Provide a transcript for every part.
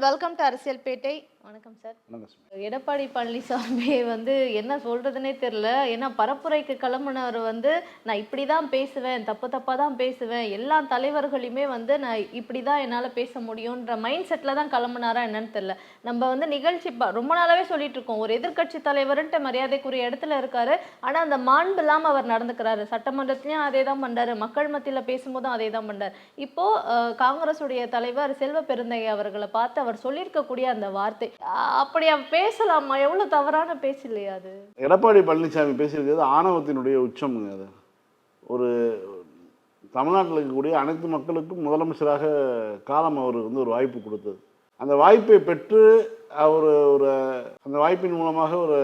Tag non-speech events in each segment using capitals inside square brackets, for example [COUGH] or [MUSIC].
Welcome to அரசியல் பேட்டை வணக்கம் sir. Edappadi Palaniswami வந்து என்ன சொல்றதுனே தெரியல. ஏன்னா பரப்புரைக்கு கிளம்புனவர் வந்து நான் இப்படி தான் பேசுவேன் தப்பு தப்பாக தான் பேசுவேன். எல்லா தலைவர்களையுமே வந்து நான் இப்படி தான் என்னால் பேச முடியுன்ற மைண்ட் செட்டில் தான் கிளம்புனாரா என்னன்னு தெரியல. நம்ம வந்து நிகழ்ச்சி ரொம்ப நாளாவே சொல்லிட்டு இருக்கோம். ஒரு எதிர்க்கட்சி தலைவர்ன்ட்டு மரியாதைக்குரிய இடத்துல இருக்காரு. ஆனால் அந்த மாண்பு இல்லாமல் அவர் நடந்துக்கிறாரு. சட்டமன்றத்திலையும் அதே தான் பண்றாரு. மக்கள் மத்தியில் பேசும்போதும் அதே தான் பண்றாரு. இப்போ அஹ், காங்கிரஸுடைய தலைவர் செல்வ பெருந்தைய அவர்களை பார்த்து அவர் சொல்லியிருக்கக்கூடிய அந்த வார்த்தை. அப்படி அவ பேசலாமா? எவ்வளவு தவறான பேச்சு இல்லையா அது? எடப்பாடி பழனிசாமி பேசியிருக்கிறது ஆணவத்தினுடைய உச்சம்ங்க அது. ஒரு தமிழ்நாட்டில் இருக்கக்கூடிய அனைத்து மக்களுக்கும் முதலமைச்சராக காலம் அவருக்கு வந்து ஒரு வாய்ப்பு கொடுத்தது. அந்த வாய்ப்பை பெற்று அவர் ஒரு அந்த வாய்ப்பின் மூலமாக ஒரு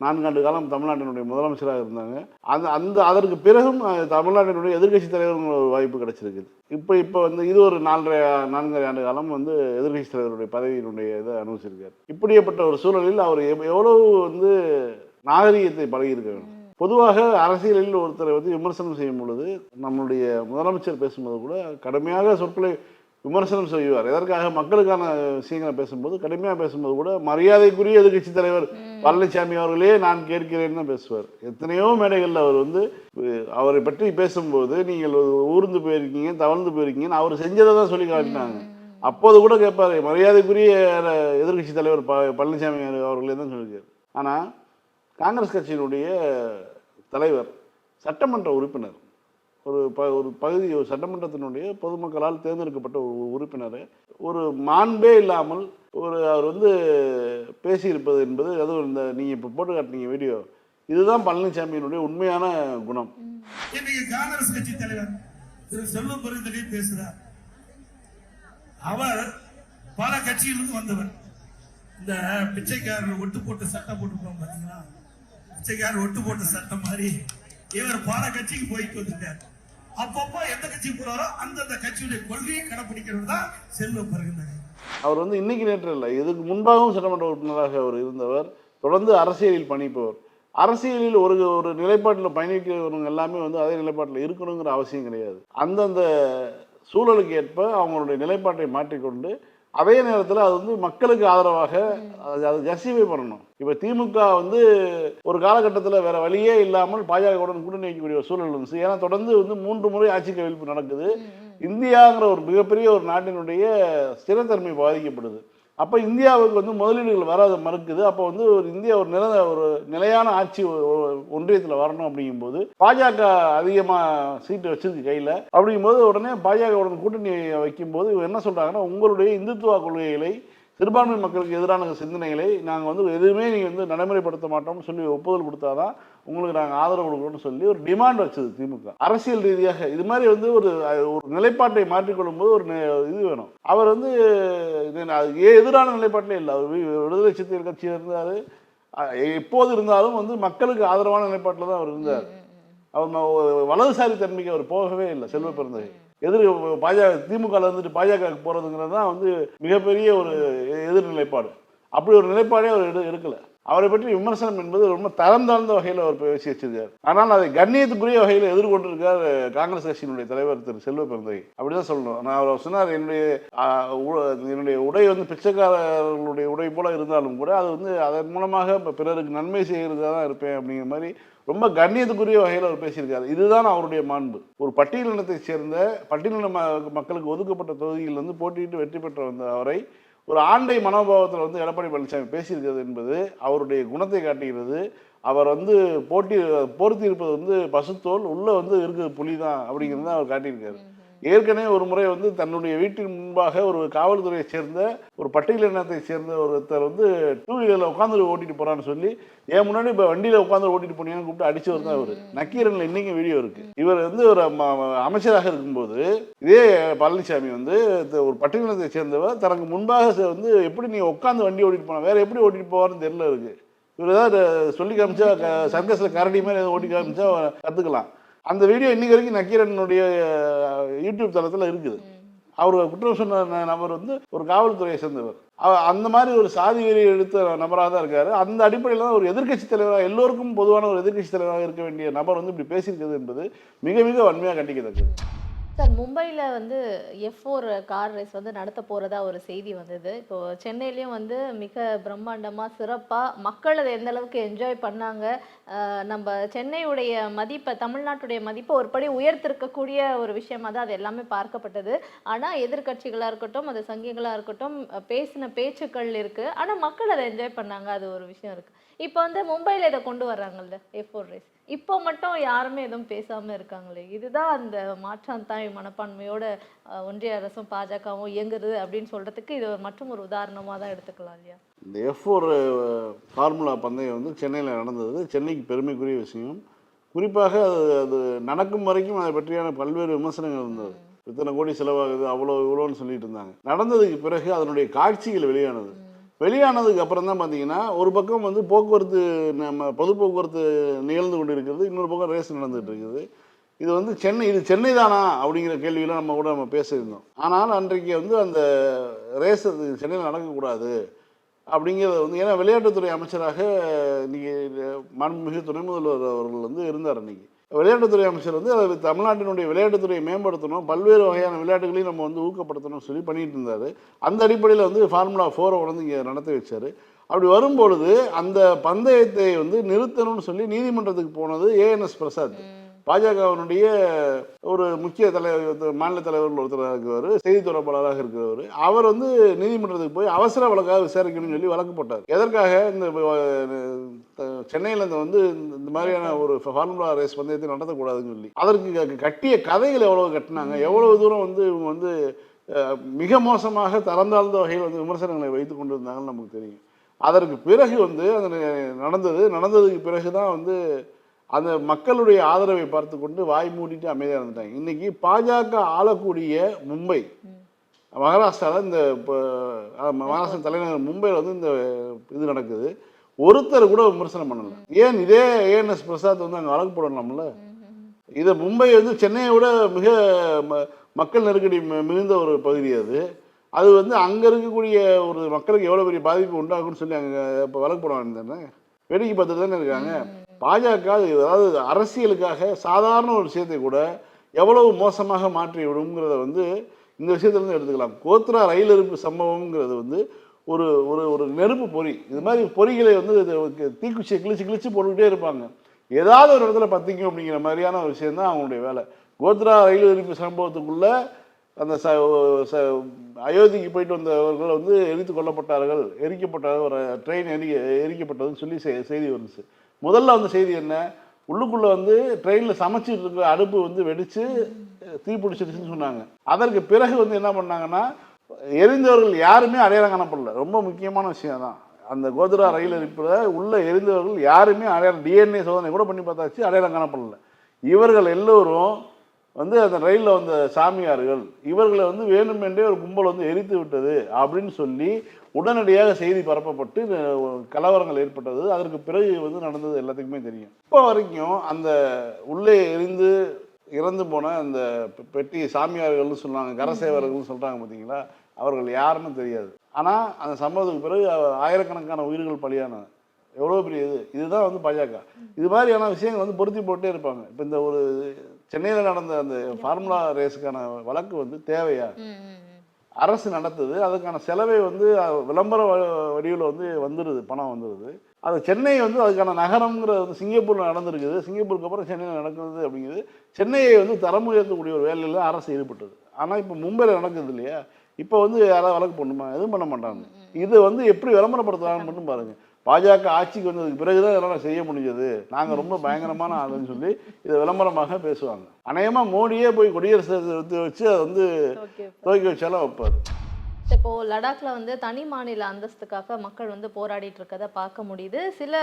நான்காண்டு காலம் தமிழ்நாட்டினுடைய முதலமைச்சராக இருந்தாங்க. அந்த அந்த அதற்கு பிறகும் தமிழ்நாட்டினுடைய எதிர்கட்சி தலைவருங்கிற ஒரு வாய்ப்பு கிடைச்சிருக்குது. இப்போ இப்போ வந்து இது ஒரு நாலரை நான்கரை ஆண்டு காலம் வந்து எதிர்கட்சி தலைவருடைய பதவியினுடைய இதை அனுபவிச்சிருக்காரு. இப்படியப்பட்ட ஒரு சூழலில் அவர் எவ்- எவ்வளவு வந்து நாகரிகத்தை பழகியிருக்க வேண்டும் பொதுவாக அரசியலில் ஒருத்தரை வந்து விமர்சனம் செய்யும் பொழுது நம்மளுடைய முதலமைச்சர் பேசும்போது கூட கடுமையாக சொற்களை விமர்சனம் செய்வார். எதற்காக? மக்களுக்கான விஷயங்களை பேசும்போது கடுமையாக பேசும்போது கூட மரியாதைக்குரிய எதிர்க்கட்சி தலைவர் பழனிசாமி அவர்களே நான் கேட்கிறேன்னு தான் பேசுவார். எத்தனையோ மேடைகளில் அவர் வந்து அவரை பற்றி பேசும்போது நீங்கள் ஊர்ந்து போயிருக்கீங்க தவழ்ந்து போயிருக்கீங்கன்னு அவர் செஞ்சதை தான் சொல்லி காட்டினாங்க. அப்போது கூட கேட்பாரு மரியாதைக்குரிய எதிர்க்கட்சி தலைவர் ப பழனிசாமி அவர்களே தான் சொல்லியிருக்காரு. ஆனால் காங்கிரஸ் கட்சியினுடைய தலைவர் சட்டமன்ற உறுப்பினர் ஒரு ப ஒரு பகுதி சட்டமன்றத்தினுடைய பொதுமக்களால் தேர்ந்தெடுக்கப்பட்ட ஒரு உறுப்பினர். ஒரு மாண்பே இல்லாமல் ஒரு அவர் வந்து பேசியிருப்பது என்பது அதுவும் இந்த நீங்கள் இப்போ போட்டு காட்டினீங்க வீடியோ. இதுதான் பழனிசாமியினுடைய உண்மையான குணம். இன்னைக்கு காங்கிரஸ் கட்சி தலைவர் திரு செல்வ பெருந்தடி பேசுகிறார் அவர் பல கட்சியிலிருந்து வந்தவர். இந்த பிச்சைக்காரர் ஒட்டு போட்டு சட்டம் போட்டு போகிறோம் பார்த்தீங்களா பிச்சைக்காரர் ஒட்டு போட்ட சட்டம் மாதிரி இவர் பல கட்சிக்கு போயிட்டு வந்துட்டார். அப்பப்போ எந்த கட்சிக்கு போறாரோ அந்தந்த கட்சியுடைய கொள்கையை கடைபிடிக்கிறது தான் செல்வ பெருந்தகை அவர் வந்து இன்னைக்கு நேற்று இல்லை இதுக்கு முன்பாகவும் சட்டமன்ற உறுப்பினராக அவர் இருந்தவர் தொடர்ந்து அரசியலில் பணிப்பவர் அரசியலில் ஒரு ஒரு நிலைப்பாட்டில் பயணிக்கிறவங்க எல்லாமே வந்து அதே நிலைப்பாட்டில் இருக்கணுங்கிற அவசியம் கிடையாது. அந்தந்த சூழலுக்கு ஏற்ப அவங்களுடைய நிலைப்பாட்டை மாற்றிக்கொண்டு அதே நேரத்தில் அது வந்து மக்களுக்கு ஆதரவாக அது ஜஸ்டிஃபை பண்ணணும். இப்போ திமுக வந்து ஒரு காலகட்டத்தில் வேற வழியே இல்லாமல் பாஜகவுடன் கூட்டணி வைக்கக்கூடிய சூழல் இருந்துச்சு. ஏன்னா தொடர்ந்து வந்து மூன்று முறை ஆட்சி கவிழ்ப்பு நடக்குது. இந்தியாங்கிற ஒரு மிகப்பெரிய ஒரு நாட்டினுடைய ஸ்திரத்தன்மை பாதிக்கப்படுது. அப்போ இந்தியாவுக்கு வந்து முதலீடுகள் வராத மறுக்குது. அப்போ வந்து ஒரு இந்தியா ஒரு நில ஒரு நிலையான ஆட்சி ஒன்றியத்தில் வரணும் அப்படிங்கும்போது பாஜக அதிகமாக சீட்டு வச்சிருக்கு கையில். அப்படிங்கும்போது உடனே பாஜகவுடன் கூட்டணி வைக்கும்போது இவங்க என்ன சொல்கிறாங்கன்னா உங்களுடைய இந்துத்துவ கொள்கைகளை சிறுபான்மை மக்களுக்கு எதிரான சிந்தனைகளை நாங்கள் வந்து எதுவுமே நீங்கள் வந்து நடைமுறைப்படுத்த மாட்டோம்னு சொல்லி ஒப்புதல் கொடுத்தாதான் உங்களுக்கு நாங்கள் ஆதரவு கொடுக்குறோம்னு சொல்லி ஒரு டிமாண்ட் வச்சது திமுக. அரசியல் ரீதியாக இது மாதிரி வந்து ஒரு ஒரு நிலைப்பாட்டை மாற்றிக்கொள்ளும் போது ஒரு இது வேணும். அவர் வந்து இது அது எதிரான நிலைப்பாட்டிலே இல்லை. அவர் விடுதலை சிறுத்தைகள் கட்சியில் இருந்தார். எப்போது இருந்தாலும் வந்து மக்களுக்கு ஆதரவான நிலைப்பாட்டில் தான் அவர் இருந்தார். அவர் வலதுசாரி தன்மைக்கு அவர் போகவே இல்லை செல்வ பிறந்தகை எதிர் பாஜக திமுகவில் இருந்துட்டு பாஜக போகிறதுங்கிறது தான் வந்து மிகப்பெரிய ஒரு எதிர் நிலைப்பாடு அப்படி ஒரு நிலைப்பாடே அவர் எடு எடுக்கலை. அவரை பற்றி விமர்சனம் என்பது ரொம்ப தரம் தாழ்ந்த வகையில் அவர் பேசி வச்சிருக்கார். ஆனால் அதை கண்ணியத்துக்குரிய வகையில் எதிர்கொண்டிருக்கார் காங்கிரஸ் கட்சியினுடைய தலைவர் திரு செல்வ பெருந்தகை. அப்படிதான் சொல்லணும். நான் அவர் சொன்னார் என்னுடைய உ- என்னுடைய உடை வந்து பிச்சைக்காரர்களுடைய உடை போல இருந்தாலும் கூட அது வந்து அதன் மூலமாக பிறருக்கு நன்மை செய்கிறதா தான் இருப்பேன் அப்படிங்கிற மாதிரி ரொம்ப கண்ணியத்துக்குரிய வகையில் அவர் பேசியிருக்காரு. இதுதான் அவருடைய மாண்பு. ஒரு பட்டியலினத்தை சேர்ந்த பட்டியலின மக்களுக்கு ஒதுக்கப்பட்ட தொகுதியிலிருந்து போட்டியிட்டு வெற்றி பெற்ற வந்த அவரை ஒரு ஆண்டை மனோபாவத்தில் வந்து எடப்பாடி பழனிசாமி பேசியிருக்கிறது என்பது அவருடைய குணத்தை காட்டுகிறது. அவர் வந்து போட்டி பொருத்தி இருப்பது வந்து பசுத்தோல் உள்ளே வந்து இருக்குது புலி தான் அப்படிங்கிறது அவர் காட்டியிருக்காரு. ஏற்கனவே ஒரு முறை வந்து தன்னுடைய வீட்டின் முன்பாக ஒரு காவல்துறையை சேர்ந்த ஒரு பட்டியலினத்தை சேர்ந்த ஒருத்தர் வந்து டூ வீலரில் உட்காந்து ஓட்டிட்டு போறான்னு சொல்லி என் முன்னாடி இப்போ வண்டியில் உட்காந்து ஓட்டிட்டு போனீங்கன்னு கூப்பிட்டு அடிச்சவர் தான் அவர். நக்கீரனில் இன்னைக்கு வீடியோ இருக்கு. இவர் வந்து ஒரு அமைச்சராக இருக்கும்போது இதே பழனிசாமி வந்து ஒரு பட்டியலினத்தை சேர்ந்தவர் தனக்கு முன்பாக வந்து எப்படி நீ உட்காந்து வண்டி ஓட்டிட்டு போன வேற எப்படி ஓட்டிட்டு போவார்னு தெரியல இருக்கு இவர் ஏதாவது சொல்லி காமிச்சா சர்க்கஸில் கரடி மாதிரி ஓட்டி காமிச்சா கற்றுக்கலாம் அந்த வீடியோ இன்னைக்கு வரைக்கும் நக்கீரனுடைய யூடியூப் தளத்தில் இருக்குது. அவர் குற்றம் சொன்ன நபர் வந்து ஒரு காவல்துறையை சேர்ந்தவர். அந்த மாதிரி ஒரு சாதி வெறி எடுத்த நபராக தான் இருக்காரு. அந்த அடிப்படையில் தான் ஒரு எதிர்க்கட்சி தலைவராக எல்லோருக்கும் பொதுவான ஒரு எதிர்க்கட்சி தலைவராக இருக்க வேண்டிய நபர் வந்து இப்படி பேசியிருக்கிறது என்பது மிக மிக வன்மையாக கண்டிக்கத்தக்கது. சார் மும்பையில் வந்து எஃப் ஃபோர் கார் ரேஸ் வந்து நடத்த போகிறதா ஒரு செய்தி வந்தது. இப்போ சென்னையிலையும் வந்து மிக பிரம்மாண்டமாக சிறப்பாக மக்கள் அதை எந்த அளவுக்கு என்ஜாய் பண்ணாங்க நம்ம சென்னையுடைய மதிப்பை தமிழ்நாட்டுடைய மதிப்பை ஒரு படி உயர்த்திருக்கக்கூடிய ஒரு விஷயமா தான் அது எல்லாமே பார்க்கப்பட்டது. ஆனால் எதிர்க்கட்சிகளாக இருக்கட்டும் அது சங்கிகளாக இருக்கட்டும் பேசின பேச்சுக்கள் இருக்குது ஆனால் மக்கள் அதை என்ஜாய் பண்ணாங்க அது ஒரு விஷயம் இருக்குது இப்போ வந்து மும்பையில் இதை கொண்டு வர்றாங்கல்ல எஃப் ஃபோர் ரேஸ் இப்போ மட்டும் யாருமே எதுவும் பேசாமல் இருக்காங்களே? இதுதான் அந்த மாற்றாந்தாய் மனப்பான்மையோட ஒன்றிய அரசும் பாஜகவும் இயங்குது அப்படின்னு சொல்றதுக்கு இது ஒரு மற்றும் ஒரு உதாரணமாக தான் எடுத்துக்கலாம் இல்லையா? இந்த எஃப் ஒரு ஃபார்முலா பந்தயம் வந்து சென்னையில் நடந்தது. சென்னைக்கு பெருமைக்குரிய விஷயம். குறிப்பாக அது அது நடக்கும் வரைக்கும் அதை பற்றியான பல்வேறு விமர்சனங்கள் இருந்தது. இத்தனை கோடி செலவாகுது அவ்வளோ இவ்வளோன்னு சொல்லிட்டு இருந்தாங்க. நடந்ததுக்கு பிறகு அதனுடைய காட்சிகள் வெளியானது. வெளியானதுக்கு அப்புறம் தான் பார்த்தீங்கன்னா ஒரு பக்கம் வந்து போக்குவரத்து நம்ம பொது போக்குவரத்து நிகழ்ந்து கொண்டு இருக்கிறது இன்னொரு பக்கம் ரேஸ் நடந்துகிட்டு இருக்குது. இது வந்து சென்னை இது சென்னை தானா அப்படிங்கிற கேள்வியெல்லாம் நம்ம கூட நம்ம பேசியிருந்தோம். ஆனால் அன்றைக்கு வந்து அந்த ரேஸ் அது சென்னையில் நடக்கக்கூடாது அப்படிங்கிறத வந்து ஏன்னா விளையாட்டுத்துறை அமைச்சராக இன்றைக்கி மாண்புமிகு துணை முதல்வர் அவர்கள் வந்து இருந்தார் அன்றைக்கி விளையாட்டுத்துறை அமைச்சர் வந்து அதை தமிழ்நாட்டினுடைய விளையாட்டுத்துறையை மேம்படுத்தணும் பல்வேறு வகையான விளையாட்டுகளையும் நம்ம வந்து ஊக்கப்படுத்தணும்னு சொல்லி பண்ணிகிட்டு இருந்தார். அந்த அடிப்படையில் வந்து ஃபார்முலா ஃபோரை வந்து இங்கே நடத்தி வச்சார். அப்படி வரும்பொழுது அந்த பந்தயத்தை வந்து நிறுத்தணும்னு சொல்லி நீதிமன்றத்துக்கு போனது ஏஎன்எஸ் பிரசாத் பாஜகவினுடைய ஒரு முக்கிய தலைவர் மாநில தலைவர்கள் ஒருத்தராக இருக்கிறவர் செய்தி தொடர்பாளராக இருக்கிறவர் அவர் வந்து நீதிமன்றத்துக்கு போய் அவசர வழக்காக விசாரிக்கணும்னு சொல்லி வழக்கு போட்டார். எதற்காக இந்த சென்னையில் இந்த வந்து இந்த மாதிரியான ஒரு ஃபார்முலா ரேஸ் பந்தயத்தை நடத்தக்கூடாதுன்னு சொல்லி அதற்கு கட்டிய கதைகள் எவ்வளவு கட்டினாங்க எவ்வளவு தூரம் வந்து இவங்க வந்து மிக மோசமாக தரந்தாழ்ந்த வகையில் வந்து விமர்சனங்களை வைத்து கொண்டு இருந்தாங்கன்னு நமக்கு தெரியும். அதற்கு பிறகு வந்து அது நடந்தது நடந்ததுக்கு பிறகு தான் வந்து அந்த மக்களுடைய ஆதரவை பார்த்து கொண்டு வாய் மூடிட்டு அமைதியாக இருந்துட்டாங்க. இன்னைக்கு பாஜக ஆளக்கூடிய மும்பை மகாராஷ்டிராவில் இந்த இப்போ மகாராஷ்டிரா தலைநகர் மும்பையில் வந்து இந்த இது நடக்குது. ஒருத்தர் கூட விமர்சனம் பண்ணல. ஏன் இதே ஏஎன்எஸ் பிரசாத் வந்து அங்கே வழக்கு போடலாம்ல? இது மும்பை வந்து சென்னையை விட மிக ம- மக்கள் நெருக்கடி மிகுந்த ஒரு பகுதி அது. அது வந்து அங்கே இருக்கக்கூடிய ஒரு மக்களுக்கு எவ்வளோ பெரிய பாதிப்பு உண்டாகும்னு சொல்லி அங்கே இப்போ வழக்கு போடுவாங்க தானே வேடிக்கை பார்த்துட்டு தானே இருக்காங்க. பாஜக அதாவது அரசியலுக்காக சாதாரண ஒரு விஷயத்தை கூட எவ்வளவு மோசமாக மாற்றி விடுங்கிறத வந்து இந்த விஷயத்துலேருந்து எடுத்துக்கலாம். கோத்ரா ரயில் இருப்பு சம்பவம்ங்கிறது வந்து ஒரு ஒரு ஒரு நெருப்பு பொறி. இது மாதிரி பொறிகளை வந்து இது தீக்குச்சியை கிழிச்சு கிழிச்சு போட்டுக்கிட்டே இருப்பாங்க. ஏதாவது ஒரு இடத்துல பற்றிக்கும் அப்படிங்கிற மாதிரியான ஒரு விஷயம் தான் அவங்களுடைய வேலை. கோத்ரா ரயில் எரிப்பு சம்பவத்துக்குள்ளே அந்த ச ச அயோத்திக்கு போயிட்டு வந்தவர்கள் வந்து எரித்து கொல்லப்பட்டார்கள். எரிக்கப்பட்டார்கள் ஒரு ட்ரெயின் எரி எரிக்கப்பட்டதுன்னு சொல்லி செய்தி வந்துச்சு. முதல்ல வந்த செய்தி என்ன? உள்ளுக்குள்ளே வந்து ட்ரெயினில் சமைச்சிட்டு இருக்கிற அடுப்பு வந்து வெடித்து தீ பிடிச்சிருச்சுன்னு சொன்னாங்க. அதற்கு பிறகு வந்து என்ன பண்ணாங்கன்னா எரிந்தவர்கள் யாருமே அடையாளம் காணப்படல. ரொம்ப முக்கியமான விஷயம் தான் அந்த கோத்ரா ரயில் இருப்பில் உள்ள எரிந்தவர்கள் யாருமே அடையாளம் டிஎன்ஏ சோதனை கூட பண்ணி பார்த்தாச்சு அடையாளம் காணப்படல. இவர்கள் எல்லோரும் வந்து அந்த ரயிலில் வந்த சாமியார்கள் இவர்களை வந்து வேணுமென்றே ஒரு கும்பல் வந்து எரித்து விட்டது அப்படின்னு சொல்லி உடனடியாக செய்தி பரப்பப்பட்டு கலவரங்கள் ஏற்பட்டது. அதற்கு பிறகு வந்து நடந்தது எல்லாத்துக்குமே தெரியும். இப்போ வரைக்கும் அந்த உள்ளே எரிந்து இறந்து போன அந்த பெட்டி சாமியார்கள்னு சொல்லுவாங்க கரசேவர்கள்னு சொல்கிறாங்க பார்த்தீங்களா அவர்கள் யாருன்னு தெரியாது. ஆனால் அந்த சம்பவத்துக்கு பிறகு ஆயிரக்கணக்கான உயிர்கள் பலியான எவ்வளோ பெரிய இது? இதுதான் வந்து பாஜக. இது மாதிரியான விஷயங்கள் வந்து பொருத்தி போட்டே இருப்பாங்க. இப்போ இந்த ஒரு சென்னையில் நடந்த அந்த ஃபார்முலா ரேஸுக்கான வழக்கு வந்து தேவையா? அரசு நடத்துது அதுக்கான செலவை வந்து விளம்பர வடிவில் வந்து வந்துடுது பணம் வந்துடுது அது சென்னை வந்து அதுக்கான நகரம்ங்கிறது வந்து சிங்கப்பூரில் நடந்திருக்குது. சிங்கப்பூருக்கு அப்புறம் சென்னையில் நடக்குது அப்படிங்கிறது சென்னையை வந்து தரம் உயர்த்தக்கூடிய ஒரு வேலையில் அரசு ஈடுபட்டது. ஆனால் இப்போ மும்பையில் நடக்குது இல்லையா? இப்போ வந்து யாராவது வழக்கு பண்ணுமா எதுவும் பண்ண மாட்டாங்க. இது வந்து எப்படி விளம்பரப்படுத்துறாங்கன்னு மட்டும் பாருங்க. பாஜக ஆட்சிக்கு வந்ததுக்கு பிறகுதான் இதெல்லாம் செய்ய முடிஞ்சது. நாங்கள் ரொம்ப [LAUGHS] பயங்கரமான ஆளுன்னு சொல்லி இதை விளம்பரமாக பேசுவாங்க. அநேகமாக மோடியே போய் குடியரசு வச்சு அதை வந்து துவக்கி வச்சாலும் வைப்பார். இப்போ லடாக்ல வந்து தனி மாநில அந்தஸ்துக்காக மக்கள் வந்து போராடிட்டு இருக்கதை பார்க்க முடியுது. சில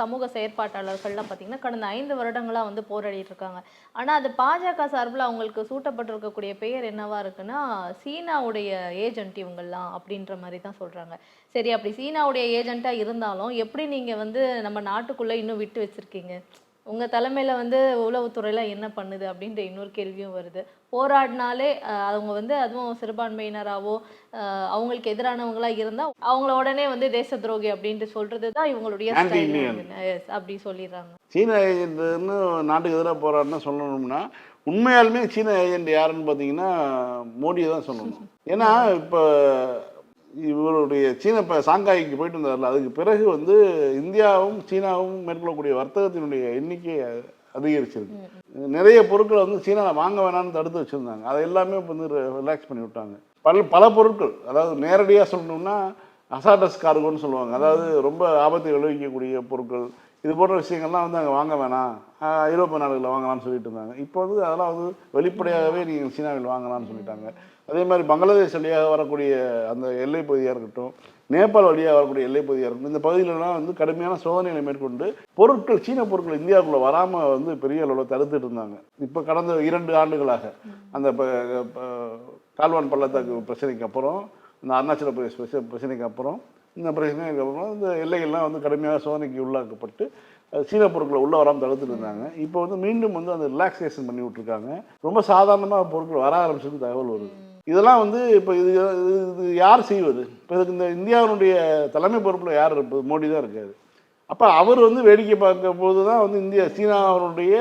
சமூக செயற்பாட்டாளர்கள்லாம் பார்த்தீங்கன்னா கடந்த ஐந்து வருடங்களா வந்து போராடிட்டு இருக்காங்க ஆனா அது பாஜக சார்பில் அவங்களுக்கு சூட்டப்பட்டிருக்கக்கூடிய பெயர் என்னவா இருக்குன்னா சீனாவுடைய ஏஜென்ட் இவங்கெல்லாம் அப்படின்ற மாதிரி தான் சொல்றாங்க. சரி அப்படி சீனாவுடைய ஏஜென்ட்டா இருந்தாலும் எப்படி நீங்க வந்து நம்ம நாட்டுக்குள்ள இன்னும் விட்டு வச்சிருக்கீங்க? உங்க தலைமையில வந்து உளவுத்துறையில என்ன பண்ணுது? அப்படின்ற இன்னொரு கேள்வியும் வருது. போராடினாலே அவங்க வந்து அதுவும் சிறுபான்மையினராவோ அஹ், அவங்களுக்கு எதிரானவங்களா இருந்தா அவங்கள உடனே வந்து தேச துரோகி அப்படின்ட்டு சொல்றது தான் இவங்களுடைய அப்படி சொல்லிடுறாங்க. சீன ஏஜென்ட்னு நாட்டுக்கு எதிராக போராடினா சொல்லணும்னா உண்மையாலுமே சீன ஏஜென்ட் யாருன்னு பார்த்தீங்கன்னா மோடியை தான் சொல்லணும். [LAUGHS] ஏன்னா இப்போ இவருடைய சீன இப்போ சாங்காய்க்கு போயிட்டு இருந்தார்ல அதுக்கு பிறகு வந்து இந்தியாவும் சீனாவும் மேற்கொள்ளக்கூடிய வர்த்தகத்தினுடைய எண்ணிக்கை அதிகரிச்சிருக்கு. நிறைய பொருட்களை வந்து சீனாவில் வாங்க வேணாம்னு தடுத்து வச்சுருந்தாங்க. அதை எல்லாமே இப்போ வந்து ரிலாக்ஸ் பண்ணி விட்டாங்க. பல பல பொருட்கள். அதாவது நேரடியாக சொல்லணும்னா அசாடஸ் கார்கோன்னு சொல்லுவாங்க. அதாவது ரொம்ப ஆபத்தை விளைவிக்கக்கூடிய பொருட்கள். இது போன்ற விஷயங்கள்லாம் வந்து அங்கே வாங்க வேணாம். ஐரோப்பிய நாடுகளில் வாங்கலாம்னு சொல்லிட்டு இருந்தாங்க. இப்போ வந்து அதெல்லாம் வந்து வெளிப்படையாகவே நீங்கள் சீனாவில் வாங்கலாம்னு சொல்லிட்டாங்க. அதே மாதிரி பங்களாதேஷ் வழியாக வரக்கூடிய அந்த எல்லை பகுதியாக இருக்கட்டும் நேபாள் வழியாக வரக்கூடிய எல்லை பகுதியாக இந்த பகுதியிலலாம் வந்து கடுமையான சோதனைகளை மேற்கொண்டு பொருட்கள் சீன பொருட்கள் இந்தியாவுக்குள்ளே வராமல் வந்து பெரிய அளவில் தடுத்துட்டு இருந்தாங்க. இப்போ கடந்த இரண்டு ஆண்டுகளாக அந்த ப- ப- கால்வான் பள்ளத்தாக்கு பிரச்சனைக்கு அப்புறம் இந்த அருணாச்சல பிரதேஷ் பிரச்சனைக்கு அப்புறம் இந்த பிரச்சனைக்கு அப்புறம் இந்த எல்லைகள்லாம் வந்து கடுமையாக சோதனைக்கு உள்ளாக்கப்பட்டு சீன பொருட்களை உள்ளே வராமல் தடுத்துட்டு இருந்தாங்க. இப்போ வந்து மீண்டும் வந்து அந்த ரிலாக்ஸேஷன் பண்ணி விட்ருக்காங்க ரொம்ப சாதாரணமாக பொருட்கள் வர ஆரம்பிச்சது தகவல் வருது. இதெல்லாம் வந்து இப்போ இது இது- யார் செய்வது? இப்போ இதுக்கு இந்த இந்தியாவினுடைய தலைமை பொறுப்பில் யார் இருப்பது மோடி தான் இருக்காரு. அப்போ அவர் வந்து வேடிக்கை பார்க்கும் போது தான் வந்து இந்தியா சீனாவினுடைய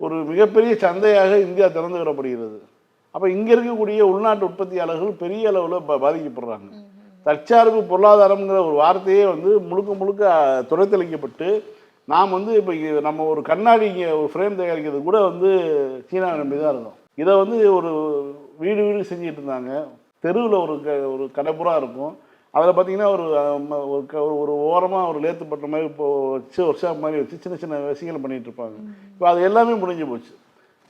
ஒரு மிகப்பெரிய சந்தையாக இந்தியா திறந்து விடப்படுகிறது. அப்போ இங்கே இருக்கக்கூடிய உள்நாட்டு உற்பத்தியாளர்கள் பெரிய அளவில் பாதிக்கப்படுறாங்க. தற்சார்பு பொருளாதாரம்ங்கிற ஒரு வார்த்தையே வந்து முழுக்க முழுக்க துடைத்தளிக்கப்பட்டு நாம் வந்து இப்போ நம்ம ஒரு கண்ணாடி இங்கே ஒரு ஃப்ரேம் தயாரிக்கிறது கூட வந்து சீனாவை நம்பி தான் இருக்கோம். இதை வந்து ஒரு வீடு வீடு செஞ்சுட்டு இருந்தாங்க. தெருவில் ஒரு க ஒரு கடைப்புறா இருக்கும். அதில் பார்த்தீங்கன்னா ஒரு ஒரு ஒரு- ஓரமாக ஒரு லேத்து பட்ட மாதிரி இப்போ வச்சு ஒர்க் ஷாப் மாதிரி வச்சு சின்ன சின்ன விஷயங்கள் பண்ணிட்டு இருப்பாங்க. இப்போ அது எல்லாமே முடிஞ்சு போச்சு.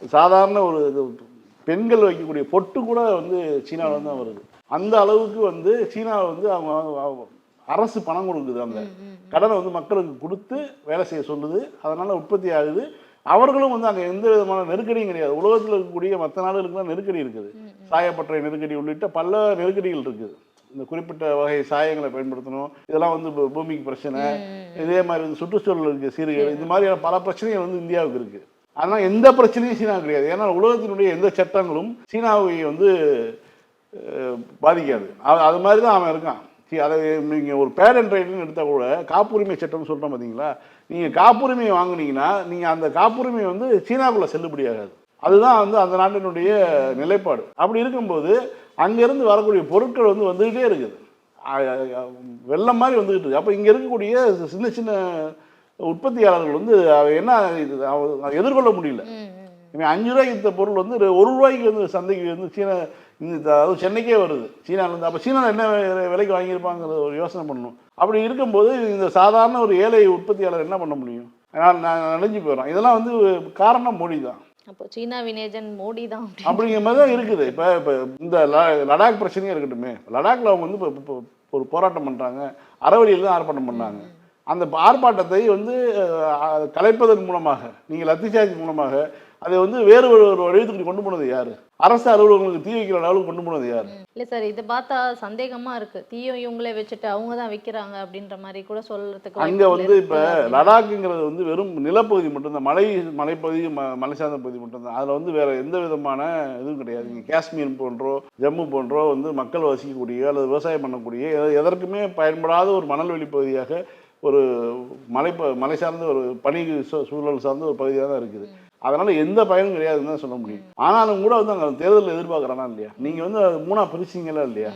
சாதாரண ஒரு பெண்கள் வைக்கக்கூடிய பொட்டு கூட வந்து சீனாவில் தான் வருது. அந்த அளவுக்கு வந்து சீனா வந்து அவங்க அரசு பணம் கொடுக்குது அந்த கடனை வந்து மக்களுக்கு கொடுத்து வேலை செய்ய சொல்லுது. அதனால உற்பத்தி ஆகுது. அவர்களும் வந்து அங்கே எந்த விதமான நெருக்கடியும் கிடையாது. உலகத்தில் இருக்கக்கூடிய மற்ற நாடுகளுக்குலாம் நெருக்கடி இருக்குது. சாயப்பட்டறை நெருக்கடி உள்ளிட்ட பல நெருக்கடிகள் இருக்குது. இந்த குறிப்பிட்ட வகை சாயங்களை பயன்படுத்தணும். இதெல்லாம் வந்து பூமிக்கு பிரச்சனை. இதே மாதிரி வந்து சுற்றுச்சூழலுக்கு சீர்கேடு. இந்த மாதிரியான பல பிரச்சனைகள் வந்து இந்தியாவுக்கு இருக்குது ஆனால் எந்த பிரச்சனையும் சீனா கிடையாது. ஏன்னா உலகத்தினுடைய எந்த சட்டங்களும் சீனாவை வந்து பாதிக்காது. அது மாதிரி தான் அவன் இருக்கான். அதை நீங்கள் ஒரு பேரண்ட் ரைட்னு எடுத்தால் கூட காப்புரிமை சட்டம்னு சொல்கிறோம் பார்த்தீங்களா நீங்கள் காப்புரிமையை வாங்குனீங்கன்னா நீங்கள் அந்த காப்புரிமை வந்து சீனாக்குள்ளே செல்லுபடியாகாது அதுதான் வந்து அந்த நாட்டினுடைய நிலைப்பாடு. அப்படி இருக்கும்போது அங்கேருந்து வரக்கூடிய பொருட்கள் வந்து வந்துக்கிட்டே இருக்குது. வெள்ளம் மாதிரி வந்துக்கிட்டு இருக்கு அப்போ இங்கே இருக்கக்கூடிய சின்ன சின்ன உற்பத்தியாளர்கள் வந்து அவ என்ன இது எதிர்கொள்ள முடியல. அஞ்சு ரூபாய்க்கு வித்த பொருள் வந்து ஒரு ஒரு ரூபாய்க்கு வந்து சந்தைக்கு வந்து சீனா இந்த அதாவது சென்னைக்கே வருது. சீனாலேருந்து அப்போ சீனாவில் என்ன விலைக்கு வாங்கியிருப்பாங்கிறத ஒரு யோசனை பண்ணணும். அப்படி இருக்கும்போது இந்த சாதாரண ஒரு ஏழை உற்பத்தியாளர் என்ன பண்ண முடியும்? நான் நான் நினைஞ்சு போயிடும் இதெல்லாம் வந்து காரணம் மோடி தான் அப்போ சீனாவின் ஏஜென்ட் மோடி தான் அப்படி. அப்படிங்கிற மாதிரி தான் இருக்குது. இப்போ இப்போ இந்த லடாக் பிரச்சனையே இருக்கட்டுமே. லடாக்ல அவங்க வந்து இப்போ ஒரு போராட்டம் பண்ணுறாங்க அறவழியில் தான் ஆர்ப்பாட்டம் பண்ணாங்க. அந்த ஆர்ப்பாட்டத்தை வந்து கலைப்பதன் மூலமாக நீங்கள் லத்திச்சார்ஜ் மூலமாக அதை வந்து வேறு ஒரு ஒரு வடிவத்துக்கு கொண்டு போனது யார்? அரசு அலுவலகங்களுக்கு தீ வைக்கிற அளவுக்கு கொண்டு போனது யார்? இல்ல சார் இதை பார்த்தா சந்தேகமா இருக்கு. தீயும் இவங்களே வச்சுட்டு அவங்க தான் விக்கிறாங்க அப்படின்ற மாதிரி கூட சொல்றதுக்கு அங்கே வந்து இப்போ? லடாக்குங்கிறது வந்து வெறும் நிலப்பகுதி மட்டும்தான் மலை மலைப்பகுதி மலை சார்ந்த பகுதி மட்டும்தான் அதில் வந்து வேற எந்த விதமான இதுவும் கிடையாது. நீங்கள் காஷ்மீர் போன்றோ ஜம்மு போன்றோ வந்து மக்கள் வசிக்கக்கூடிய அல்லது விவசாயம் பண்ணக்கூடிய எத- எதற்குமே பயன்படாத ஒரு மணல்வெளி பகுதியாக ஒரு மலை மலை சார்ந்த ஒரு பனி சூழல் சார்ந்த ஒரு பகுதியாக தான் இருக்குது. அதனால எந்த பயனும் கிடையாதுன்னு தான் சொல்ல முடியும். ஆனாலும் கூட வந்து அங்கே தேர்தலில் எதிர்பார்க்குறானா இல்லையா? நீங்கள் வந்து அது மூணா பிரிச்சிங்களா இல்லையா?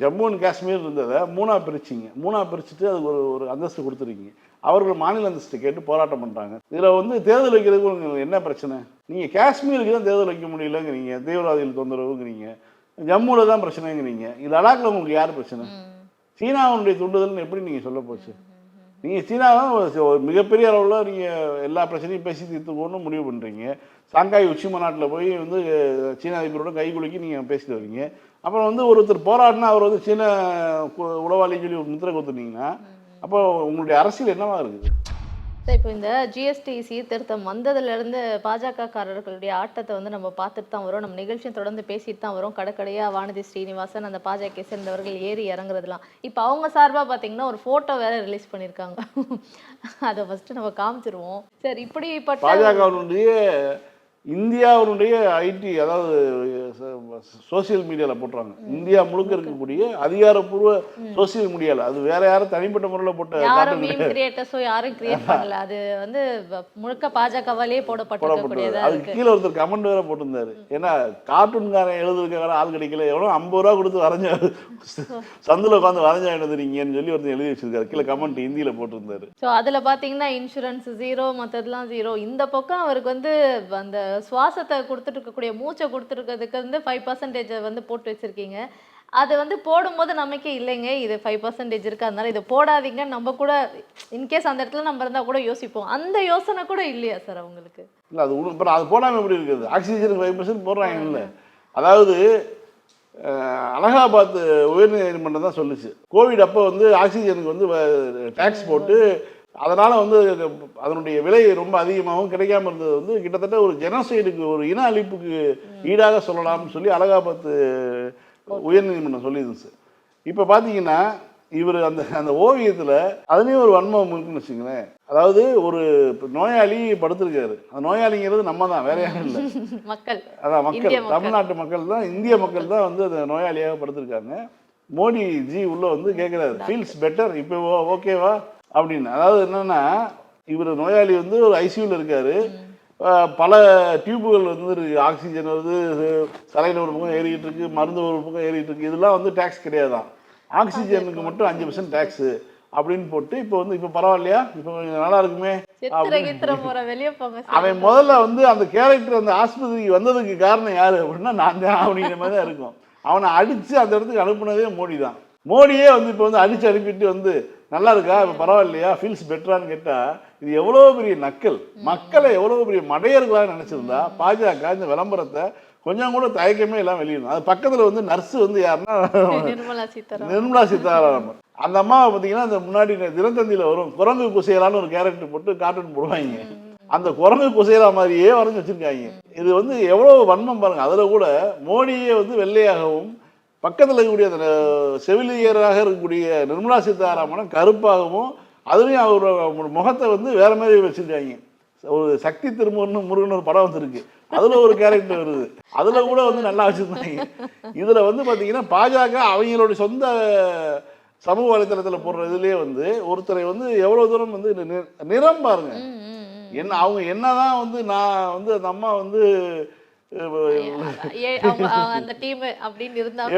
ஜம்மு அண்ட் காஷ்மீர் இருந்ததை மூணா பிரிச்சிங்க. மூணா பிரிச்சுட்டு அதுக்கு ஒரு ஒரு அந்தஸ்து கொடுத்துருக்கீங்க. அவர்கள் மாநில அந்தஸ்து கேட்டு போராட்டம் பண்ணுறாங்க இதில் வந்து தேர்தல் வைக்கிறதுக்கு உங்களுக்கு என்ன பிரச்சனை? நீங்கள் காஷ்மீருக்கு தான் தேர்தல் வைக்க முடியலங்கிறீங்க. தீவிரவாதிகள் தொந்தரவுங்கிறீங்க. ஜம்முவில் தான் பிரச்சனைங்கிறீங்க. இது லடாக்ல உங்களுக்கு யார் பிரச்சனை? சீனாவுடைய தூண்டுதல்னு எப்படி நீங்கள் சொல்ல போச்சு? நீங்கள் சீனாவை ஒரு- மிகப்பெரிய அளவில் நீங்கள் எல்லா பிரச்சனையும் பேசி தீர்த்துக்கோன்னு முடிவு பண்ணுறீங்க சாங்காய் உச்சி மாநாட்டில் போய் வந்து சீனா சீன அதிபரோட கை குலுக்கி நீங்கள் பேசிட்டு வரீங்க. அப்புறம் வந்து ஒருத்தர் போராடினா அவர் வந்து சீன கு- உளவாளின்னு சொல்லி ஒரு முத்திரை கொடுத்துட்டீங்கன்னா அப்போ உங்களுடைய அரசியல் என்னவா இருக்குது? இப்போ இந்த ஜிஎஸ்டி சீர்திருத்தம் வந்ததுல இருந்து பாஜக காரர்களுடைய ஆட்டத்தை வந்து நம்ம பார்த்துட்டு தான் வரோம். நம்ம நிகழ்ச்சியை தொடர்ந்து பேசிட்டு தான் வரோம். கடற்கடையாக வானதி ஸ்ரீனிவாசன் அந்த பாஜக சேர்ந்தவர்கள் ஏறி இறங்குறதுலாம். இப்போ அவங்க சார்பா பாத்தீங்கன்னா ஒரு ஃபோட்டோ வேற ரிலீஸ் பண்ணியிருக்காங்க [LAUGHS] அதை ஃபர்ஸ்ட் நம்ம காமிச்சிருவோம். சார் இப்படிப்பட்ட பாஜகவினுடைய இந்தியாவுடைய ஐடி அதாவது சோசியல் மீடியாவில் போட்டுறாங்க. இந்தியா முழுக்க இருக்கக்கூடிய அதிகாரப்பூர்வ சோசியல் மீடியாவில் அது வேற யாரும் தனிப்பட்ட முறையில் போட்ட யாரும் மீம். கிரியேட்டர்ஸோ யாரும் கிரியேட் பண்ணல. அது வந்து முழுக்க பாஜகவாலேயே போடப்பட்டது அதுக்கு இருக்கு. கீழே ஒருத்தர் கமெண்ட் வேற போட்டிருந்தாரு. ஏன்னா கார்ட்டூன்காரன் எழுதுறதுக்காக ஆள் கிடைக்கல. எவ்வளோ ஐம்பது ரூபா கொடுத்து வரைஞ்ச சந்தில் உட்காந்து வரைஞ்சா எழுதுறீங்கன்னு சொல்லி ஒருத்தர் எழுதி வச்சிருக்காரு. கீழே கமெண்ட் ஹிந்தியில போட்டிருந்தாரு. ஸோ அதில் பார்த்தீங்கன்னா இன்சூரன்ஸ் ஜீரோ மற்றதெல்லாம் ஜீரோ இந்த பக்கம் அவருக்கு வந்து அந்த சுவாசத்தை கொடுத்துட்டு இருக்கக்கூடிய மூச்சை கொடுத்துருக்கிறதுக்கு வந்து ஃபைவ் பர்சன்டேஜ் வந்து போட்டு வச்சிருக்கீங்க. அது வந்து போடும்போது நமக்கே இல்லைங்க இது ஃபைவ் பர்சன்டேஜ் இருக்கு அதனால இதை போடாதீங்க. நம்ம கூட இன்கேஸ் அந்த இடத்துல நம்ம இருந்தால் கூட யோசிப்போம். அந்த யோசனை கூட இல்லையா சார் அவங்களுக்கு? இல்லை அது அப்புறம் அது போடாமல் எப்படி இருக்குது? ஆக்சிஜனுக்கு ஃபைவ் பர்சன்ட் போடுறாங்க இல்லை. அதாவது அலகாபாத் உயர்நீதிமன்றம் தான் சொல்லுச்சு. கோவிட் அப்போ வந்து ஆக்சிஜனுக்கு வந்து டேக்ஸ் போட்டு அதனால் வந்து அதனுடைய விலை ரொம்ப அதிகமாகவும் கிடைக்காம இருந்தது. வந்து கிட்டத்தட்ட ஒரு ஜெனசைடுக்கு ஒரு இன அழிப்புக்கு ஈடாக சொல்லலாம்னு சொல்லி அலகாபாத் உயர்நீதிமன்றம் சொல்லியிருந்துச்சு. இப்போ பார்த்தீங்கன்னா இவர் அந்த அந்த ஓவியத்தில் அதுலேயும் ஒரு வன்மம் இருக்குன்னு வச்சுங்களேன் அதாவது ஒரு நோயாளி படுத்திருக்காரு. அந்த நோயாளிங்கிறது நம்ம தான் வேற யாரும் இல்லை. மக்கள். அதான் மக்கள். தமிழ்நாட்டு மக்கள் தான் இந்திய மக்கள் தான் வந்து அந்த நோயாளியாக படுத்திருக்காங்க. மோடி ஜி உள்ள வந்து கேட்குறாரு ஃபீல்ஸ் பெட்டர் இப்போ ஓகேவா? அப்படின்னு. அதாவது என்னன்னா இவர் நோயாளி வந்து ஒரு ஐசியூவில் இருக்காரு. பல டியூபுகள் வந்து இருக்கு. ஆக்சிஜன் வந்து சலைன் ஒரு பக்கம் ஏறிக்கிட்டு இருக்கு மருந்து ஒரு பக்கம் ஏறிட்டு இருக்கு. இதெல்லாம் வந்து டேக்ஸ் கிடையாதான். ஆக்சிஜனுக்கு மட்டும் அஞ்சு பர்சன்ட் டேக்ஸு அப்படின்னு போட்டு இப்போ வந்து இப்போ பரவாயில்லையா? இப்போ கொஞ்சம் நல்லா இருக்குமே அவன் முதல்ல வந்து அந்த கேரக்டர் அந்த ஆஸ்பத்திரிக்கு வந்ததுக்கு காரணம் யாரு அப்படின்னா நான் தான் அப்படிங்கிற மாதிரி தான் இருக்கும். அவனை அடிச்சு அந்த இடத்துக்கு அனுப்புனதே மோடி தான் மோடியே வந்து இப்போ வந்து அடிச்சு அனுப்பிட்டு வந்து நல்லா இருக்கா இப்போ பரவாயில்லையா? ஃபீல்ஸ் பெட்டரான்னு கேட்டா இது எவ்வளோ பெரிய நக்கல்? மக்களை எவ்வளோ பெரிய மடையர்களாக நினைச்சிருந்தா பாஜக இந்த விளம்பரத்தை கொஞ்சம் கூட தயக்கமே எல்லாம் வெளியிடணும். அது பக்கத்துல வந்து நர்ஸ் வந்து யாருன்னா நிர்மலா சீதாராமன். அந்த அம்மாவை பார்த்தீங்கன்னா அந்த முன்னாடி தினத்தந்தியில் வரும் குரங்கு குசையலான்னு ஒரு கேரக்டர் போட்டு கார்ட்டூன் போடுவாங்க. அந்த குரங்கு குசையலா மாதிரியே வரைஞ்சு வச்சிருக்காங்க. இது வந்து எவ்வளோ வன்மம் பாருங்க. அதில் கூட மோடியே வந்து வெள்ளையாகவும் பக்கத்தில் இருக்கக்கூடிய அந்த செவிலியராக இருக்கக்கூடிய நிர்மலா சீதாராமனை கருப்பாகவும் அதுலேயும் அவரோட முகத்தை வந்து வேற மாதிரி வச்சிருக்காங்க. ஒரு சக்தி திருமுருகன் முருகன் ஒரு படம் வந்திருக்கு. அதுல ஒரு கேரக்டர் வருது. அதுல கூட வந்து நல்லா வச்சிருந்தாங்க. இதுல வந்து பாத்தீங்கன்னா பாஜக அவங்களோட சொந்த சமூக வலைத்தளத்துல போடுற இதுலயே வந்து ஒருத்தரை வந்து எவ்வளவு தூரம் வந்து நிறம் பாருங்க. என்ன அவங்க என்னதான் வந்து நான் வந்து அந்த அம்மா வந்து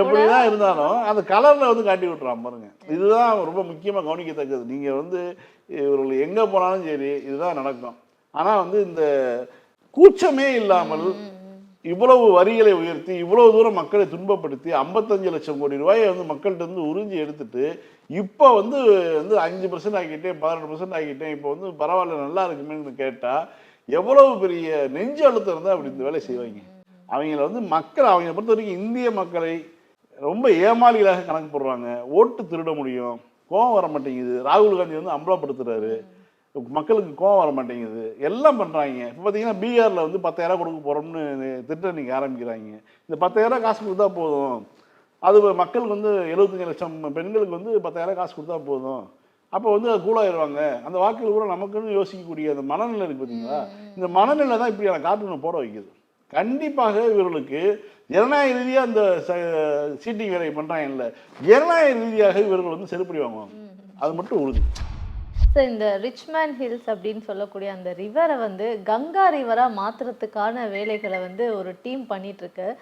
எப்படிதான் இருந்தாலும் அந்த கலர்ல வந்து காட்டி விட்டுறான் பாருங்க. இதுதான் ரொம்ப முக்கியமா கவனிக்கத்தக்கது. நீங்க வந்து இவர்கள் எங்க போனாலும் சரி இதுதான் நடக்கும். ஆனா வந்து இந்த கூச்சமே இல்லாமல் இவ்வளவு வரிகளை உயர்த்தி இவ்வளவு தூரம் மக்களை துன்பப்படுத்தி 55 லட்சம் கோடி ரூபாயை வந்து மக்கள்கிட்ட இருந்து உறிஞ்சி எடுத்துட்டு இப்போ வந்து வந்து அஞ்சு பர்சன்ட் ஆக்கிட்டேன் பதினெட்டு பர்சன்ட் ஆக்கிட்டேன் இப்போ வந்து பரவாயில்ல நல்லா இருக்குமேன்னு கேட்டா எவ்வளவு பெரிய நெஞ்சு அழுத்தம் இருந்தால் அப்படி இந்த வேலையை செய்வாங்க? அவங்கள வந்து மக்கள் அவங்கள பொறுத்த வரைக்கும் இந்திய மக்களை ரொம்ப ஏமாளிகளாக கணக்கு போடுறாங்க. ஓட்டு திருட முடியும். கோவம் வர மாட்டேங்குது. ராகுல் காந்தி வந்து அம்பலப்படுத்துறாரு. மக்களுக்கு கோவம் வர மாட்டேங்குது. எல்லாம் பண்ணுறாங்க இப்போ பார்த்தீங்கன்னா பீகாரில் வந்து பத்தாயிரம் கொடுக்க போகிறோம்னு திட்டம் நீங்கள் ஆரம்பிக்கிறாங்க. இந்த பத்தாயிரம் காசு கொடுத்தா போதும். அது மக்களுக்கு வந்து எழுபத்தஞ்சு லட்சம் பெண்களுக்கு வந்து பத்தாயிரம் காசு கொடுத்தா போதும். அப்போ வந்து அது கூலாயிருவாங்க அந்த வாக்குகள் கூட நமக்குன்னு யோசிக்கக்கூடிய அந்த மனநிலை இருக்கு பார்த்தீங்களா இந்த மனநிலை தான் இப்படியான கார்ட்டூனை போட வைக்குது. கண்டிப்பாக இவர்களுக்கு ஜனநாயக ரீதியாக இந்த சீட்டிங் வேலை பண்ணுறாங்கல்ல ஜனநாயக ரீதியாக இவர்கள் வந்து செருப்படி வாங்குவாங்க. அது மட்டும் உறுதி. சார் இந்த ரிச்மேன் ஹில்ஸ் அப்படின்னு சொல்லக்கூடிய அந்த ரிவரை வந்து கங்கா ரிவரா மாத்துறதுக்கான வேலைகளை வந்து ஒரு டீம் பண்ணிட்டு இருக்கு. அ-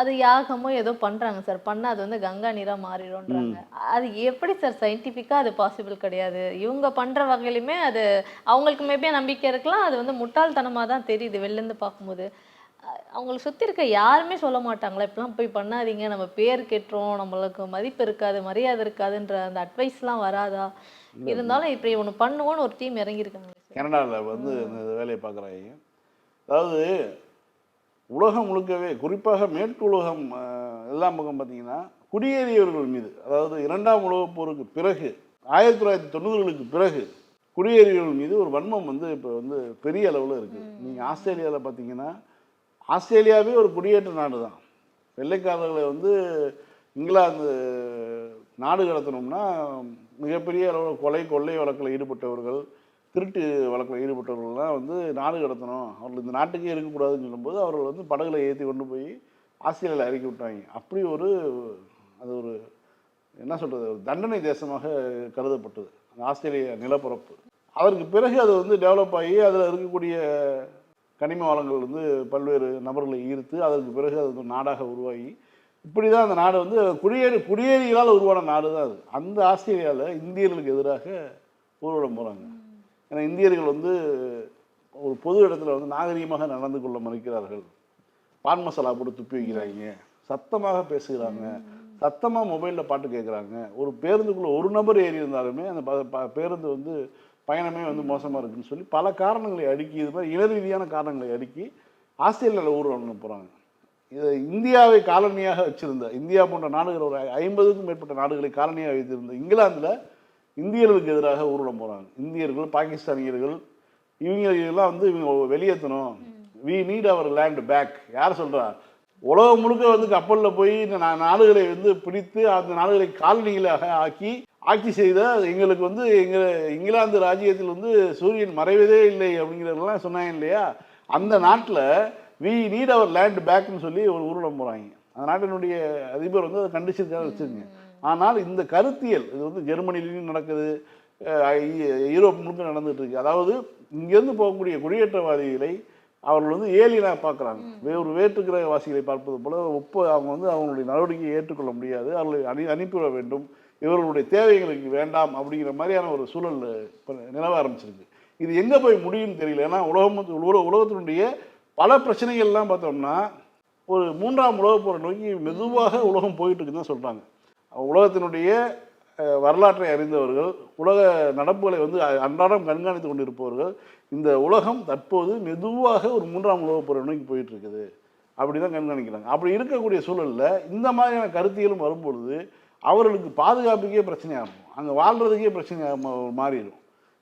அது யாகமோ ஏதோ பண்றாங்க சார். பண்ணா அது வந்து கங்கா நீரா மாறிடும்ன்றாங்க. அது எப்படி சார் சயின்டிஃபிக்கா அது பாசிபிள் கிடையாது? இவங்க பண்ற வகையிலுமே அது அவங்களுக்கு மேபி நம்பிக்கை இருக்கலாம். அது வந்து முட்டாள்தனமா தான் தெரியுது வெளில இருந்து பார்க்கும்போது அவங்களுக்கு சுத்தி இருக்க யாருமே சொல்ல மாட்டாங்களா? இப்படிலாம் போய் பண்ணாதீங்க. நம்ம பேர் கெட்டுரும். நம்மளுக்கு மதிப்பு இருக்காது மரியாதை இருக்காதுன்ற அந்த அட்வைஸ்லாம் வராதா? இருந்தாலும் இப்படி ஒண்ணு பண்ணுவோன்னு ஒரு டீம் இறங்கியிருக்காங்க கனடாவில் வந்து இந்த வேலையை பார்க்குறாங்க. அதாவது உலகம் முழுக்கவே குறிப்பாக மேற்கு உலகம் அஹ், எல்லாம் பக்கம் பார்த்தீங்கன்னா குடியேறியவர்கள் மீது அதாவது இரண்டாம் உலகப் போருக்கு பிறகு ஆயிரத்தி தொள்ளாயிரத்தி தொண்ணூறுகளுக்கு பிறகு குடியேறியவர்கள் மீது ஒரு வன்மம் வந்து இப்போ வந்து பெரிய அளவில் இருக்குது நீங்கள் ஆஸ்திரேலியாவில் பார்த்தீங்கன்னா ஆஸ்திரேலியாவே ஒரு குடியேற்ற நாடு தான். வெள்ளைக்காரர்களை வந்து இங்கிலாந்து நாடு கடத்தணும்னா மிகப்பெரிய அளவில் கொலை கொள்ளை வழக்கில் ஈடுபட்டவர்கள் திருட்டு வழக்கில் ஈடுபட்டவர்கள்லாம் வந்து நாடு கடத்தணும். அவர்கள் இந்த நாட்டுக்கே இருக்கக்கூடாதுன்னு சொல்லும்போது அவர்கள் வந்து படகுல ஏற்றி கொண்டு போய் ஆஸ்திரேலியாவில் இறக்கி விட்டாங்க. அப்படி ஒரு அது ஒரு என்ன சொல்கிறது ஒரு தண்டனை தேசமாக கருதப்பட்டது. அந்த ஆஸ்திரேலிய நிலப்பரப்பு. அதற்கு பிறகு அது வந்து டெவலப் ஆகி அதில் இருக்கக்கூடிய கனிம வளங்கள் வந்து பல்வேறு நபர்களை ஈர்த்து அதற்கு பிறகு அது ஒரு நாடாக உருவாகி இப்படி தான் அந்த நாடு வந்து குடியேறி குடியேறிகளால் உருவான நாடு தான் அது. அந்த ஆஸ்திரேலியாவில் இந்தியர்களுக்கு எதிராக ஊர்வலம் போகிறாங்க ஏன்னா இந்தியர்கள் வந்து ஒரு பொது இடத்துல வந்து நாகரிகமாக நடந்து கொள்ள மறுக்கிறார்கள். பான் மசாலா போட்டு துப்பி வைக்கிறாங்க. சத்தமாக பேசுகிறாங்க. சத்தமாக மொபைலில் பாட்டு கேட்குறாங்க ஒரு பேருந்துக்குள்ளே ஒரு நபர் ஏறி இருந்தாலுமே அந்த ப- ப- பேருந்து வந்து பயணமே வந்து மோசமாக இருக்குன்னு சொல்லி பல காரணங்களை அடுக்கி இது மாதிரி இன ரீதியான காரணங்களை அடுக்கி ஆஸ்திரேலியாவில் ஊர்வலம் போகிறாங்க இதை இந்தியாவை காலனியாக வச்சிருந்த இந்தியா போன்ற நாடுகள் ஒரு ஐம்பதுக்கும் மேற்பட்ட நாடுகளை காலனியாக வைத்திருந்த இங்கிலாந்தில் இந்தியர்களுக்கு எதிராக ஊர்வலம் போகிறாங்க இந்தியர்கள் பாகிஸ்தானியர்கள் இவங்க எல்லாம் வந்து இவங்க வெளியேற்றணும். We need our land back யார் சொல்றா? உலகம் முழுக்க வந்து கப்பலில் போய் நாடுகளை வந்து பிடித்து அந்த நாடுகளை காலனிகளாக ஆக்கி ஆட்சி செய்த எங்களுக்கு வந்து எங்கள் இங்கிலாந்து ராஜ்யத்தில் வந்து சூரியன் மறைவதே இல்லை அப்படிங்கிறதெல்லாம் சொன்னாங்க இல்லையா? அந்த நாட்டில் வி நீட் அவர் லேண்ட் பேக்னு சொல்லி ஒரு ஊர்வலம் போகிறாங்க அந்த நாட்டினுடைய அதிபர் வந்து அதை கண்டிச்சிருக்காரு வச்சுருங்க ஆனால் இந்த கருத்தியல் இது வந்து ஜெர்மனிலையும் நடக்குது யூரோப் முழுக்க நடந்துட்டு இருக்கு. அதாவது இங்கேருந்து போகக்கூடிய குடியேற்றவாதிகளை அவர்கள் வந்து ஏலியனாக பார்க்குறாங்க. வேறு வேற்றுக்கிற வாசிகளை பார்ப்பது போல ஒப்ப அவங்க வந்து அவங்களுடைய நடவடிக்கையை ஏற்றுக்கொள்ள முடியாது. அவர்களை அனி அனுப்பிவிட வேண்டும். இவர்களுடைய தேவைகளுக்கு வேண்டாம் அப்படிங்கிற மாதிரியான ஒரு சூழல் இப்போ நிலவ ஆரம்பிச்சிருக்கு. இது எங்கே போய் முடியும்னு தெரியல. ஏன்னா உலகம் உலக உலகத்தினுடைய பல பிரச்சனைகள்லாம் பார்த்தோம்னா ஒரு மூன்றாம் உலகப் போரை நோக்கி மெதுவாக உலகம் போயிட்டு இருக்குன்னு தான் சொல்கிறாங்க உலகத்தினுடைய வரலாற்றை அறிந்தவர்கள் உலக நடப்புகளை வந்து அன்றாடம் கண்காணித்து கொண்டிருப்பவர்கள் இந்த உலகம் தற்போது மெதுவாக ஒரு மூன்றாம் உலகப் போரை நோக்கி போயிட்டு இருக்குது அப்படி தான் கண்காணிக்கிறாங்க. அப்படி இருக்கக்கூடிய சூழலில் இந்த மாதிரியான கருத்தியலும் வரும்பொழுது அவர்களுக்கு பாதுகாப்புக்கே பிரச்சனையாக இருக்கும் அங்கே வாழ்கிறதுக்கே பிரச்சனையாக மாறிடும்.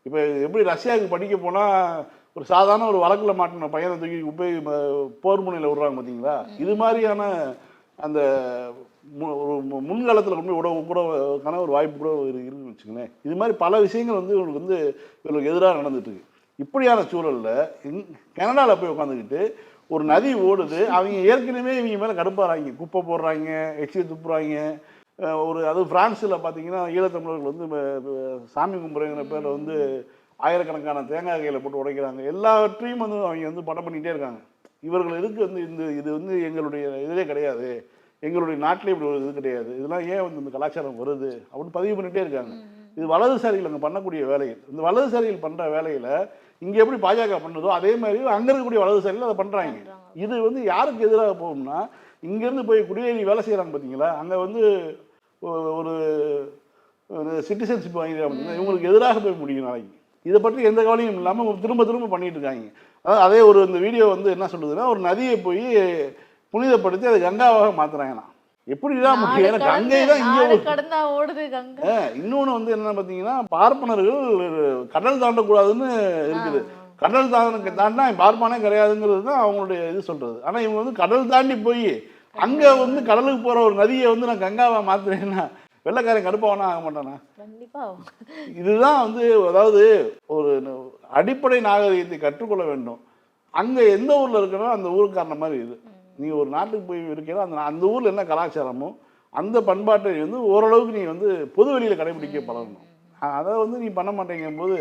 இப்போ எப்படி ரஷ்யாவுக்கு படிக்க போனால் ஒரு சாதாரண ஒரு வழக்கில் மாட்டின பையனை தூக்கி போய் போர் முனையில் விடுறாங்க பார்த்தீங்களா இது மாதிரியான அந்த முன்காலத்தில் கொண்டு விட கூடக்கான ஒரு வாய்ப்பு கூட இருக்குன்னு வச்சுக்கோங்களேன். இது மாதிரி பல விஷயங்கள் வந்து இவங்களுக்கு வந்து இவங்களுக்கு எதிராக நடந்துட்டுருக்கு. இப்படியான சூழலில் கனடாவில் போய் உட்காந்துக்கிட்டு ஒரு நதி ஓடுது. அவங்க ஏற்கனவே இவங்க மேலே கடுப்பாகிறாங்க குப்பை போடுறாங்க எச்சியை துப்புறாங்க. ஒரு அதுவும் பிரான்ஸில் பார்த்தீங்கன்னா ஈழத்தமிழர்கள் வந்து சாமி கும்புறங்கிற பேரில் வந்து ஆயிரக்கணக்கான தேங்காய் கையில் போட்டு உடைக்கிறாங்க. எல்லாவற்றையும் வந்து அவங்க வந்து படம் பண்ணிகிட்டே இருக்காங்க. இவர்கள் எதுக்கு வந்து இந்த இது வந்து எங்களுடைய இதிலே கிடையாது. எங்களுடைய நாட்டிலே இப்படி ஒரு இது கிடையாது. இதெல்லாம் ஏன் வந்து இந்த கலாச்சாரம் வருது? அப்படின்னு பதிவு பண்ணிகிட்டே இருக்காங்க. இது வலதுசாரிகள் அங்கே பண்ணக்கூடிய வேலைகள். இந்த வலதுசாரிகள் பண்ணுற வேலையில் இங்கே எப்படி பாஜக பண்ணுதோ அதே மாதிரி அங்கே இருக்கக்கூடிய வலதுசாரிகள் அதை பண்ணுறாங்க இது வந்து யாருக்கு எதிராக போகும்னா இங்கேருந்து போய் குடியேறி வேலை செய்கிறாங்க பார்த்தீங்களா அங்கே வந்து ஒரு சிட்டிசன்ஷிப் பார்த்தீங்களா இவங்களுக்கு எதிராக போய் முடியும் நாளைக்கு. இதை பற்றி எந்த கவலையும் இல்லாமல் திரும்ப திரும்ப பண்ணிட்டு இருக்காங்க. அதாவது அதே ஒரு இந்த வீடியோ வந்து என்ன சொல்லுதுன்னா ஒரு நதியை போய் புனிதப்படுத்தி அதை கங்காவாக மாத்துறாங்கண்ணா எப்படிதான் முடியும்? ஏன்னா கங்கை தான் இங்கே ஓடுது கங்கை. இன்னொன்று வந்து என்ன பார்த்தீங்கன்னா பார்ப்பனர்கள் கடல் தாண்டக்கூடாதுன்னு இருக்குது. கடல் தாண்ட தாண்டினா பார்ப்பானே கிடையாதுங்கிறது தான் அவங்களுடைய இது சொல்றது. ஆனால் இவங்க வந்து கடல் தாண்டி போய் அங்கே வந்து கடலுக்கு போகிற ஒரு நதியை வந்து நான் கங்காவை மாத்துறேன்னா வெள்ளைக்காரன் கடுப்பாவனா ஆக மாட்டானா? கண்டிப்பா. இதுதான் வந்து அதாவது ஒரு அடிப்படை நாகரிகத்தை கற்றுக்கொள்ள வேண்டும். அங்கே எந்த ஊரில் இருக்கணும் அந்த ஊருக்காரன மாதிரி இது. நீ ஒரு நாட்டுக்கு போய் இருக்கீங்க அந்த அந்த ஊரில் என்ன கலாச்சாரமோ அந்த பண்பாட்டை வந்து ஓரளவுக்கு நீ வந்து பொது வெளியில் கடைபிடிக்க பழகணும். அதை வந்து நீ பண்ண மாட்டேங்கும் போது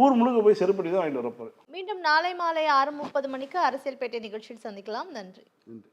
ஊர் முழுக்க போய் செருப்படி தான் வாங்கிட்டு வரப்போற மீண்டும் நாளை மாலை ஆறு முப்பது மணிக்கு அரசியல் பேட்டை நிகழ்ச்சியில் சந்திக்கலாம். நன்றி. நன்றி.